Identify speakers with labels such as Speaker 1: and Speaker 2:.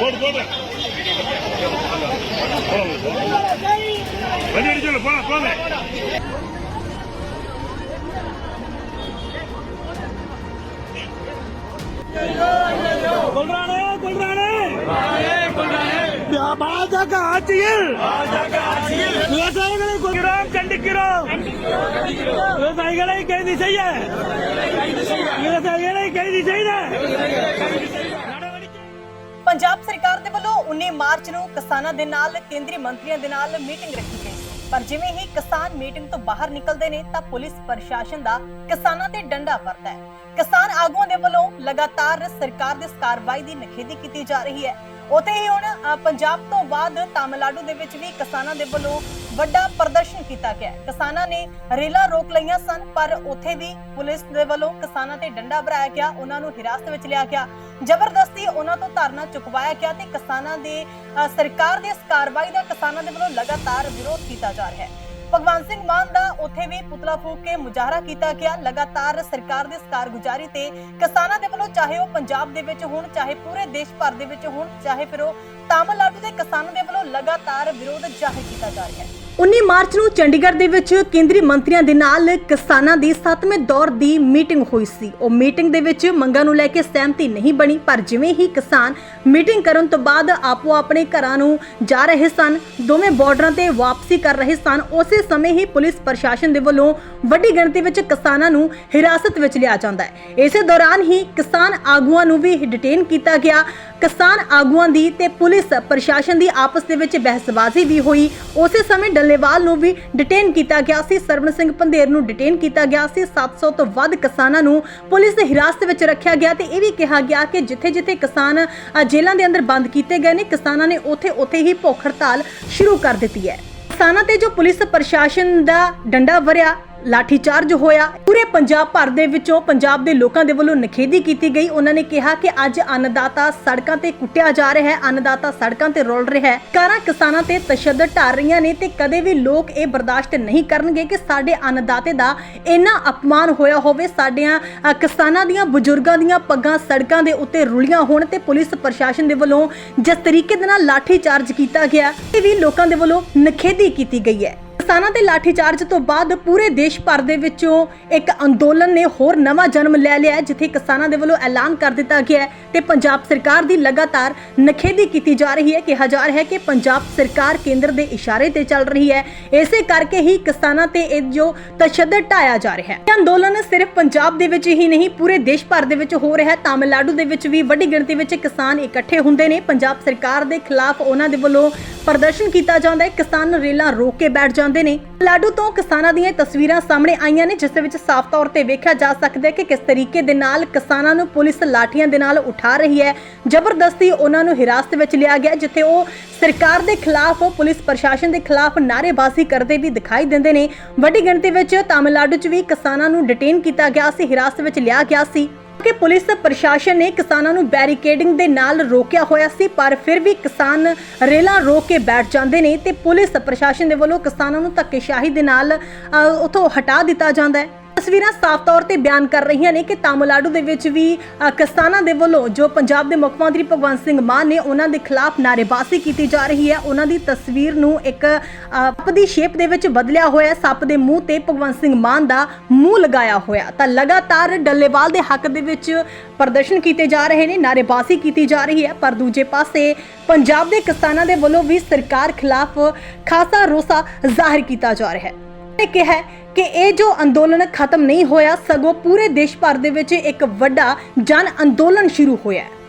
Speaker 1: போடு போடு வண்டி அடி சொல்லு போலாம் போங்க
Speaker 2: கொல்றானே கொல்றானே பாஜக ஆட்சியில் விவசாயிகளை கொள்கிறோம் கண்டிக்கிறோம் விவசாயிகளை கைது செய்ய விவசாயிகளை கைது செய்த நடவடிக்கை
Speaker 3: ਪੰਜਾਬ ਸਰਕਾਰ ਦੇ ਵੱਲੋਂ 19 ਮਾਰਚ ਨੂੰ ਕਿਸਾਨਾਂ ਦੇ ਨਾਲ ਕੇਂਦਰੀ ਮੰਤਰੀਆਂ ਦੇ ਨਾਲ ਮੀਟਿੰਗ ਰੱਖੀ ਗਈ ਸੀ ਪਰ ਜਿਵੇਂ ਹੀ ਕਿਸਾਨ ਮੀਟਿੰਗ ਤੋਂ ਬਾਹਰ ਨਿਕਲਦੇ ਨੇ ਤਾਂ ਪੁਲਿਸ ਪ੍ਰਸ਼ਾਸਨ ਦਾ ਕਿਸਾਨਾਂ ਤੇ ਡੰਡਾ ਵਰਦਾ ਹੈ। ਕਿਸਾਨ ਆਗੂਆਂ ਦੇ ਵੱਲੋਂ ਲਗਾਤਾਰ ਸਰਕਾਰ ਦੀ ਇਸ ਕਾਰਵਾਈ ਦੀ ਨਿਖੇਧੀ ਕੀਤੀ ਜਾ ਰਹੀ ਹੈ। ਉਤੇ ਹੀ ਹੁਣ ਪੰਜਾਬ ਤੋਂ ਬਾਅਦ ਤਾਮਿਲਨਾਡੂ ਦੇ ਵਿੱਚ ਵੀ ਕਿਸਾਨਾਂ ਦੇ ਵੱਲੋਂ ਵੱਡਾ ਪ੍ਰਦਰਸ਼ਨ ਕੀਤਾ ਗਿਆ ਕਿਸਾਨਾਂ ਨੇ ਰੇਲਾਂ ਰੋਕ ਲਈਆਂ ਸਨ, ਪਰ ਉੱਥੇ ਵੀ ਪੁਲਿਸ ਦੇ ਵੱਲੋਂ ਕਿਸਾਨਾਂ ਤੇ ਡੰਡਾ ਭਰਾਇਆ ਗਿਆ, ਉਹਨਾਂ ਨੂੰ ਹਿਰਾਸਤ ਵਿੱਚ ਲਿਆ ਗਿਆ। ਜ਼ਬਰਦਸਤੀ ਉਹਨਾਂ ਤੋਂ ਧਰਨਾ ਚੁਕਵਾਇਆ ਗਿਆ ਤੇ ਕਿਸਾਨਾਂ ਦੇ ਸਰਕਾਰ ਦੀ ਇਸ ਕਾਰਵਾਈ ਦਾ ਕਿਸਾਨਾਂ ਦੇ ਵੱਲੋਂ ਲਗਾਤਾਰ ਵਿਰੋਧ ਕੀਤਾ ਜਾ ਰਿਹਾ ਹੈ। ਭਗਵੰਤ ਸਿੰਘ ਮਾਨ ਦਾ ਉੱਥੇ ਵੀ ਪੁਤਲਾ ਫੂਕ ਕੇ ਮੁਜ਼ਾਹਰਾ ਕੀਤਾ ਗਿਆ। ਲਗਾਤਾਰ ਸਰਕਾਰ ਦੇ ਇਸ ਕਾਰਗੁਜ਼ਾਰੀ ਤੇ ਕਿਸਾਨਾਂ ਦੇ ਵੱਲੋਂ ਚਾਹੇ ਉਹ ਪੰਜਾਬ ਦੇ ਵਿੱਚ ਹੋਣ, ਚਾਹੇ ਪੂਰੇ ਦੇਸ਼ ਭਰ ਦੇ ਵਿੱਚ ਹੋਣ, ਚਾਹੇ ਫਿਰ ਉਹ ਤਾਮਿਲਨਾਡੂ ਦੇ ਕਿਸਾਨਾਂ ਦੇ ਵੱਲੋਂ ਲਗਾਤਾਰ ਵਿਰੋਧ ਜ਼ਾਹਿਰ ਕੀਤਾ ਜਾ ਰਿਹਾ ਹੈ। 19 ਮਾਰਚ ਨੂੰ ਚੰਡੀਗੜ੍ਹ ਦੇ ਵਿੱਚ ਕੇਂਦਰੀ ਮੰਤਰੀਆਂ ਦੇ ਨਾਲ ਕਿਸਾਨਾਂ ਦੀ 7ਵੇਂ ਦੌਰ ਦੀ ਮੀਟਿੰਗ ਹੋਈ ਸੀ। ਉਹ ਮੀਟਿੰਗ ਦੇ ਵਿੱਚ ਮੰਗਾਂ ਨੂੰ ਲੈ ਕੇ ਸਹਿਮਤੀ ਨਹੀਂ ਬਣੀ, ਪਰ ਜਿਵੇਂ ਹੀ ਕਿਸਾਨ ਮੀਟਿੰਗ ਕਰਨ ਤੋਂ ਬਾਅਦ ਆਪੋ ਆਪਣੇ ਘਰਾਂ ਨੂੰ ਜਾ ਰਹੇ ਸਨ, ਦੋਵੇਂ ਬਾਰਡਰਾਂ ਤੇ ਵਾਪਸੀ ਕਰ ਰਹੇ ਸਨ, ਉਸੇ ਸਮੇਂ ਹੀ ਪੁਲਿਸ ਪ੍ਰਸ਼ਾਸਨ ਦੇ ਵੱਲੋਂ ਵੱਡੀ ਗਿਣਤੀ ਵਿੱਚ ਕਿਸਾਨਾਂ ਨੂੰ ਹਿਰਾਸਤ ਵਿੱਚ ਲਿਆ ਜਾਂਦਾ ਹੈ। ਇਸੇ ਦੌਰਾਨ ਹੀ ਕਿਸਾਨ ਆਗੂਆਂ ਨੂੰ ਵੀ ਡਿਟੇਨ ਕੀਤਾ ਗਿਆ। ਕਿਸਾਨ ਆਗੂਆਂ ਦੀ ਤੇ ਪੁਲਿਸ ਪ੍ਰਸ਼ਾਸਨ ਦੀ ਆਪਸ ਦੇ ਵਿੱਚ ਬਹਿਸਬਾਜ਼ੀ ਵੀ ਹੋਈ। ਉਸੇ ਸਮੇਂ ਡੱਲੇਵਾਲ ਨੂੰ ਵੀ ਡਿਟੇਨ ਕੀਤਾ ਗਿਆ ਸੀ। ਸਰਵਣ ਸਿੰਘ ਪੰਧੇਰ ਨੂੰ ਡਿਟੇਨ ਕੀਤਾ ਗਿਆ ਸੀ। 700 ਤੋਂ ਵੱਧ ਕਿਸਾਨਾਂ ਨੂੰ ਪੁਲਿਸ ਦੇ ਹਿਰਾਸਤ ਵਿੱਚ ਰੱਖਿਆ ਗਿਆ ਤੇ ਇਹ ਵੀ ਕਿਹਾ ਗਿਆ ਕਿ ਜਿੱਥੇ-ਜਿੱਥੇ ਕਿਸਾਨ ਅ, ਜੇਲ੍ਹਾਂ ਦੇ ਅੰਦਰ ਬੰਦ ਕੀਤੇ ਗਏ ਨੇ ਕਿਸਾਨਾਂ ਨੇ ਉੱਥੇ-ਉੱਥੇ ਹੀ ਭੁੱਖ ਹੜਤਾਲ ਸ਼ੁਰੂ ਕਰ ਦਿੱਤੀ ਹੈ। ਕਿਸਾਨਾਂ ਤੇ ਜੋ ਪੁਲਿਸ ਪ੍ਰਸ਼ਾਸਨ ਦਾ ਡੰਡਾ ਵਰਿਆ ਲਾਠੀਚਾਰਜ ਹੋਇਆ। ਪੂਰੇ ਪੰਜਾਬ ਭਰ ਦੇ ਵਿੱਚੋਂ ਪੰਜਾਬ ਦੇ ਲੋਕਾਂ ਦੇ ਵੱਲੋਂ ਨਖੇਦੀ ਕੀਤੀ ਗਈ। ਉਹਨਾਂ ਨੇ ਕਿਹਾ ਕਿ ਅੱਜ ਅੰਨਦਾਤਾ ਸੜਕਾਂ ਤੇ ਕੁੱਟਿਆ ਜਾ ਰਿਹਾ ਹੈ। ਅੰਨਦਾਤਾ ਸੜਕਾਂ ਤੇ ਰੋਲ ਰਿਹਾ ਹੈ। ਕਾਰਾਂ ਕਿਸਾਨਾਂ ਤੇ ਤਸ਼ੱਦਦ ਢਾਰ ਰਹੀਆਂ ਨੇ ਤੇ ਕਦੇ ਵੀ ਲੋਕ ਇਹ ਬਰਦਾਸ਼ਤ ਨਹੀਂ ਕਰਨਗੇ ਕਿ ਸਾਡੇ ਅੰਨਦਾਤੇ ਦਾ ਇੰਨਾ ਅਪਮਾਨ ਹੋਇਆ ਹੋਵੇ। ਸਾਡਿਆਂ ਕਿਸਾਨਾਂ ਦੀਆਂ, ਬਜ਼ੁਰਗਾਂ ਦੀਆਂ ਪੱਗਾਂ ਸੜਕਾਂ ਦੇ ਉੱਤੇ ਰੁਲੀਆਂ ਹੋਣ ਤੇ ਪੁਲਿਸ ਪ੍ਰਸ਼ਾਸਨ ਦੇ ਵੱਲੋਂ ਜਿਸ ਤਰੀਕੇ ਦੇ ਨਾਲ ਲਾਠੀਚਾਰਜ ਕੀਤਾ ਗਿਆ, ਇਹ ਵੀ ਲੋਕਾਂ ਦੇ ਵੱਲੋਂ ਨਖੇਦੀ ਕੀਤੀ ਗਈ ਹੈ। ਕਿਸਾਨਾਂ ਦੇ ਲਾਠੀ ਤੋਂ ਬਾਅਦ ਪੂਰੇ ਦੇਸ਼ ਭਰ ਦੇ ਵਿੱਚੋਂ ਇੱਕ ਅੰਦੋਲਨ ਨੇ ਹੋਰ ਨਵਾਂ ਜਨਮ ਲੈ ਲਿਆ ਜਿੱਥੇ ਕਿਸਾਨਾਂ ਦੇ ਵੱਲੋਂ ਐਲਾਨ ਕਰ ਦਿੱਤਾ ਗਿਆ ਹੈ ਤੇ ਪੰਜਾਬ ਸਰਕਾਰ ਦੀ ਲਗਾਤਾਰ ਨਖੇਦੀ ਕੀਤੀ ਜਾ ਰਹੀ ਹੈ। ਕਿਹਾ ਜਾ ਰਿਹਾ ਹੈ ਕਿ ਪੰਜਾਬ ਸਰਕਾਰ ਕੇਂਦਰ ਦੇ ਇਸ਼ਾਰੇ ਤੇ ਚੱਲ ਰਹੀ ਹੈ। ਇਸੇ ਕਰਕੇ ਹੀ ਕਿਸਾਨਾਂ ਤੇ ਇਹ ਜੋ ਤਸ਼ੱਦਦ ਢਾਇਆ ਜਾ ਰਿਹਾ ਹੈ। ਇਹ ਅੰਦੋਲਨ ਸਿਰਫ ਪੰਜਾਬ ਦੇ ਵਿੱਚ ਹੀ ਨਹੀਂ, ਪੂਰੇ ਦੇਸ਼ ਭਰ ਦੇ ਵਿੱਚ ਹੋ ਰਿਹਾ ਹੈ। ਤਾਮਿਲਨਾਡੂ ਦੇ ਵਿੱਚ ਵੀ ਵੱਡੀ ਗਿਣਤੀ ਵਿੱਚ ਕਿਸਾਨ ਇਕੱਠੇ ਹੁੰਦੇ ਨੇ। ਪੰਜਾਬ ਸਰਕਾਰ ਦੇ ਖਿਲਾਫ ਉਹਨਾਂ ਦੇ ਵੱਲੋਂ ਪ੍ਰਦਰਸ਼ਨ ਕੀਤਾ ਜਾਂਦਾ ਹੈ। ਕਿਸਾਨ ਰੇਲਾਂ ਰੋਕ ਕੇ ਬੈਠ ਜਾਂਦੇ ਨੇ। ਲਾਡੂ ਤੋਂ ਕਿਸਾਨਾਂ ਦੀਆਂ ਤਸਵੀਰਾਂ ਸਾਹਮਣੇ ਆਈਆਂ ਨੇ, ਜਿਸ ਦੇ ਵਿੱਚ ਸਾਫ਼ ਤੌਰ ਤੇ ਵੇਖਿਆ ਜਾ ਸਕਦਾ ਹੈ ਕਿ ਕਿਸ ਤਰੀਕੇ ਦੇ ਨਾਲ ਕਿਸਾਨਾਂ ਨੂੰ ਪੁਲਿਸ ਲਾਠੀਆਂ ਦੇ ਨਾਲ ਉਠਾ ਰਹੀ ਹੈ। ਜ਼ਬਰਦਸਤੀ ਉਹਨਾਂ ਨੂੰ ਹਿਰਾਸਤ ਵਿੱਚ ਲਿਆ ਗਿਆ, ਜਿੱਥੇ ਉਹ ਸਰਕਾਰ ਦੇ ਖਿਲਾਫ, ਪੁਲਿਸ ਪ੍ਰਸ਼ਾਸਨ ਦੇ ਖਿਲਾਫ ਨਾਅਰੇਬਾਜ਼ੀ ਕਰਦੇ ਵੀ ਦਿਖਾਈ ਦਿੰਦੇ ਨੇ। ਵੱਡੀ ਗਿਣਤੀ ਵਿੱਚ ਤਾਮਿਲਨਾਡੂ 'ਚ ਵੀ ਕਿਸਾਨਾਂ ਨੂੰ ਡਿਟੇਨ ਕੀਤਾ ਗਿਆ ਸੀ, ਹਿਰਾਸਤ ਵਿੱਚ ਲਿਆ ਗਿਆ ਸੀ। ਕਿ ਪੁਲਿਸ ਪ੍ਰਸ਼ਾਸਨ ਨੇ ਕਿਸਾਨਾਂ ਨੂੰ ਬੈਰੀਕੇਡਿੰਗ ਦੇ ਨਾਲ ਰੋਕਿਆ ਹੋਇਆ ਸੀ ਪਰ ਫਿਰ ਵੀ ਕਿਸਾਨ ਰੇਲਾਂ ਰੋਕ ਕੇ ਬੈਠ ਜਾਂਦੇ ਨੇ ਤੇ ਪੁਲਿਸ ਪ੍ਰਸ਼ਾਸਨ ਦੇ ਵੱਲੋਂ ਕਿਸਾਨਾਂ ਨੂੰ ਧੱਕੇਸ਼ਾਹੀ ਦੇ ਨਾਲ ਅ, ਉੱਥੋਂ ਹਟਾ ਦਿੱਤਾ ਜਾਂਦਾ ਹੈ। ਤਸਵੀਰਾਂ ਸਾਫ਼ ਤੌਰ ਤੇ ਬਿਆਨ ਕਰ ਰਹੀਆਂ ਨੇ ਕਿ ਤਾਮਿਲਨਾਡੂ ਦੇ ਵਿੱਚ ਵੀ ਕਿਸਾਨਾਂ ਦੇ ਵੱਲੋਂ ਜੋ ਪੰਜਾਬ ਦੇ ਮੁੱਖ ਮੰਤਰੀ ਭਗਵੰਤ ਸਿੰਘ ਮਾਨ ਨੇ ਉਹਨਾਂ ਦੇ ਖਿਲਾਫ ਨਾਅਰੇਬਾਜ਼ੀ ਕੀਤੀ ਜਾ ਰਹੀ ਹੈ, ਉਹਨਾਂ ਦੀ ਤਸਵੀਰ ਨੂੰ ਇੱਕ ਸੱਪ ਦੀ ਸ਼ੇਪ ਦੇ ਵਿੱਚ ਬਦਲਿਆ ਹੋਇਆ ਸੱਪ ਦੇ ਮੂੰਹ ਤੇ ਭਗਵੰਤ ਸਿੰਘ ਮਾਨ ਦਾ ਮੂੰਹ ਲਗਾਇਆ ਹੋਇਆ ਤਾਂ ਲਗਾਤਾਰ ਡੱਲੇਵਾਲ ਦੇ ਹੱਕ ਦੇ ਵਿੱਚ ਪ੍ਰਦਰਸ਼ਨ ਕੀਤੇ ਜਾ ਰਹੇ ਨੇ, ਨਾਅਰੇਬਾਜ਼ੀ ਕੀਤੀ ਜਾ ਰਹੀ ਹੈ। ਪਰ ਦੂਜੇ ਪਾਸੇ, ਪੰਜਾਬ ਦੇ ਕਿਸਾਨਾਂ ਦੇ ਵੱਲੋਂ ਵੀ ਸਰਕਾਰ ਖਿਲਾਫ ਖਾਸਾ ਰੋਸਾ ਜ਼ਾਹਿਰ ਕੀਤਾ ਜਾ ਰਿਹਾ ਹੈ। ਨੇ ਕਿਹਾ ਕਿ ਇਹ ਜੋ ਅੰਦੋਲਨ ਖਤਮ ਨਹੀਂ ਹੋਇਆ, ਸਗੋਂ ਪੂਰੇ ਦੇਸ਼ ਭਰ ਦੇ ਵਿੱਚ ਇੱਕ ਵੱਡਾ ਜਨ ਅੰਦੋਲਨ ਸ਼ੁਰੂ ਹੋਇਆ